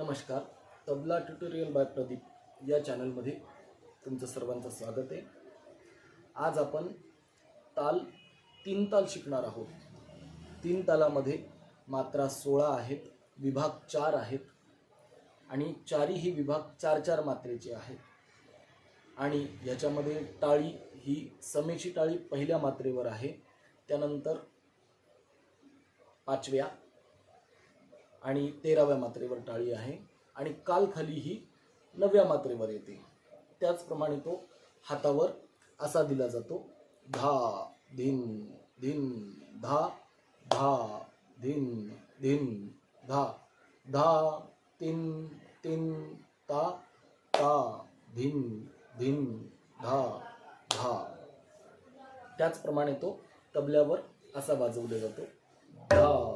नमस्कार. Tabla tutorial bye Pradeep या चॅनलमध्ये तुमचं सर्वांचं स्वागत आहे. आज आपण ताल तीन ताल शिकणार आहोत. तीन तालामध्ये मात्रा सोळा आहेत विभाग चार आहेत आणि चारीही विभाग चार चार मात्रेचे आहेत. आणि याच्यामध्ये टाळी ही समेची टाळी पहिल्या मात्रेवर आहे. त्यानंतर पाचव्या आणि तेराव्या मात्रेवर टाळी आहे आणि काल खाली ही नवव्या मात्रेवर येते. त्याचप्रमाणे तो हातावर असा दिला जातो धा धिन धिन धा धा धिन धिन धा धा तीन तीन ता ता धिन धिन धा धा. त्याचप्रमाणे तो तबल्यावर असा वाजवला जातो धा